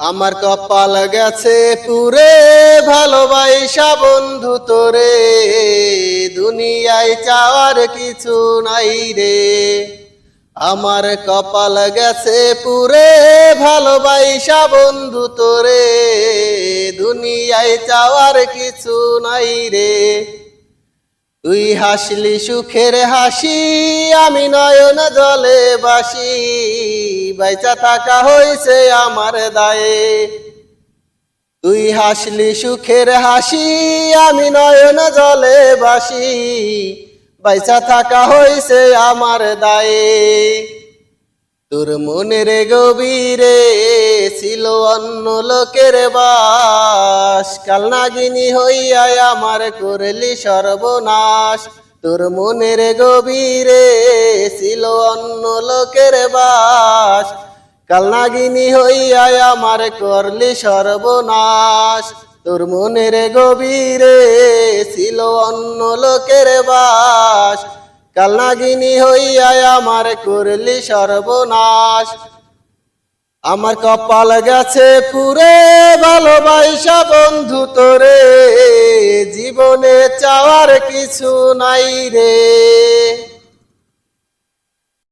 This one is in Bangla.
আমার কপাল গেছে পুরে ভালোবাসা বন্ধু তোরে। দুনিয়ায় চাওয়ার কিছু নাই রে। আমার কপাল গেছে পুরে ভালোবাসা বন্ধু তোরে। দুনিয়ায় চাওয়ার কিছু নাই রে। তুই হাসলি সুখের হাসি, আমি নয়ন জলে বাসি। বাইচা থাকা হইছে আমার দায়ে। তুই হাসলি সুখের হাসি, আমি নয়ন জলে বাসি। বাইচা থাকা হইছে আমার দায়ে। তোর মনের গভীরে ছিল অন্য লোকের বাস কাল নাগিনী হইয়া আমার করলি সর্বনাশ। তোর মনের গভীরে ছিল অন্য লোকের বাস। কাল নাগিনী হইয়া আমার করলি সর্বনাশ। তোর মনের গভীরে ছিল অন্য লোকের বাস। কালনাগিনী হইয়া আমার করলি সর্বনাশ। আমার কপাল গেছে পুরে ভালোবাসা চাওয়ার কিছু নাই রে।